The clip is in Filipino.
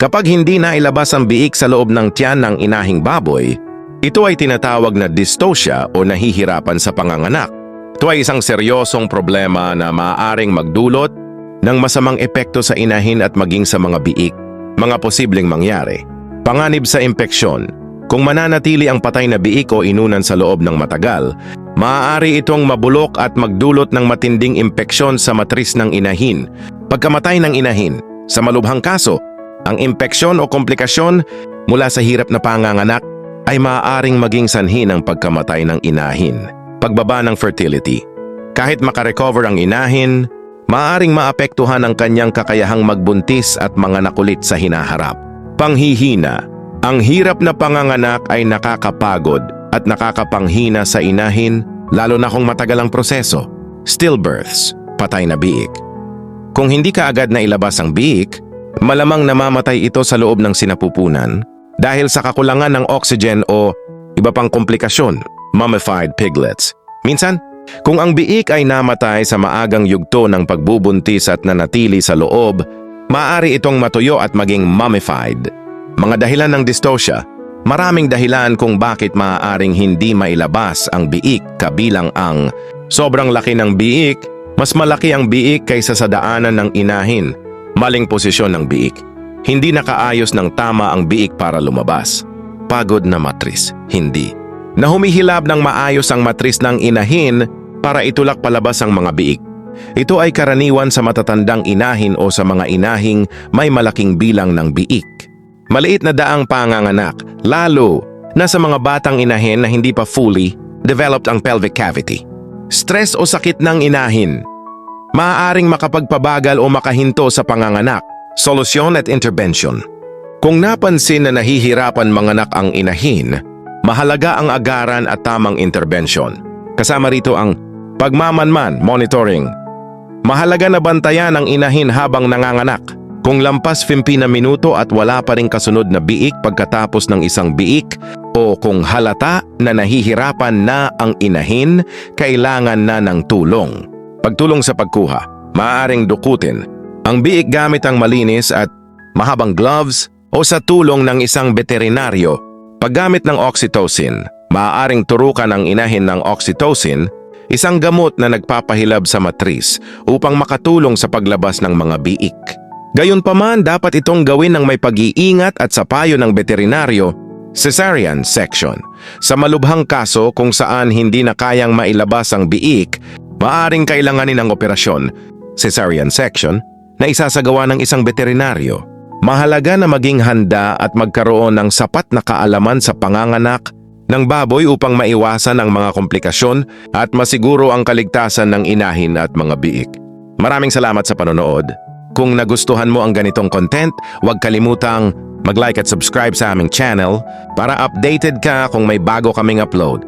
Kapag hindi na ilabas ang biik sa loob ng tiyan ng inahing baboy, ito ay tinatawag na dystocia o nahihirapan sa panganganak. Ito ay isang seryosong problema na maaaring magdulot ng masamang epekto sa inahin at maging sa mga biik, mga posibleng mangyari. Panganib sa impeksyon, kung mananatili ang patay na biik o inunan sa loob ng matagal, maaari itong mabulok at magdulot ng matinding impeksyon sa matris ng inahin. Pagkamatay ng inahin, sa malubhang kaso, ang impeksyon o komplikasyon mula sa hirap na panganganak ay maaaring maging sanhi ng pagkamatay ng inahin. Pagbaba ng fertility. Kahit makarecover ang inahin, maaaring maapektuhan ang kanyang kakayahang magbuntis at mga nakulit sa hinaharap. Panghihina. Ang hirap na panganganak ay nakakapagod at nakakapanghina sa inahin lalo na kung matagal ang proseso. Stillbirths, patay na biik. Kung hindi ka agad na ilabas ang biik, malamang namamatay ito sa loob ng sinapupunan dahil sa kakulangan ng oxygen o iba pang komplikasyon, mummified piglets. Minsan, kung ang biik ay namatay sa maagang yugto ng pagbubuntis at nanatili sa loob, maaari itong matuyo at maging mummified. Mga dahilan ng dystocia, maraming dahilan kung bakit maaaring hindi mailabas ang biik kabilang ang sobrang laki ng biik, mas malaki ang biik kaysa sa daanan ng inahin, maling posisyon ng biik, hindi nakaayos ng tama ang biik para lumabas. Pagod na matris, hindi. Na humihilab ng maayos ang matris ng inahin para itulak palabas ang mga biik. Ito ay karaniwan sa matatandang inahin o sa mga inahing may malaking bilang ng biik. Maliit na daang panganganak, lalo na sa mga batang inahin na hindi pa fully developed ang pelvic cavity. Stress o sakit ng inahin. Maaaring makapagpabagal o makahinto sa panganganak, solusyon at intervention. Kung napansin na nahihirapan manganak ang inahin, mahalaga ang agaran at tamang intervention. Kasama rito ang pagmamanman, monitoring. Mahalaga na bantayan ang inahin habang nanganganak. Kung lampas 50 na minuto at wala pa rin kasunod na biik pagkatapos ng isang biik o kung halata na nahihirapan na ang inahin, kailangan na ng tulong. Pagtulong sa pagkuha, maaaring dukutin ang biik gamit ang malinis at mahabang gloves o sa tulong ng isang veterinaryo. Paggamit ng oxytocin, maaaring turukan ang inahin ng oxytocin, isang gamot na nagpapahilab sa matris upang makatulong sa paglabas ng mga biik. Gayunpaman, dapat itong gawin ng may pag-iingat at sa payo ng veterinaryo, cesarean section. Sa malubhang kaso kung saan hindi na kayang mailabas ang biik, maaring kailanganin ng operasyon, cesarean section, na isasagawa ng isang veterinaryo. Mahalaga na maging handa at magkaroon ng sapat na kaalaman sa panganganak ng baboy upang maiwasan ang mga komplikasyon at masiguro ang kaligtasan ng inahin at mga biik. Maraming salamat sa panonood. Kung nagustuhan mo ang ganitong content, huwag kalimutang mag-like at subscribe sa aming channel para updated ka kung may bago kaming upload.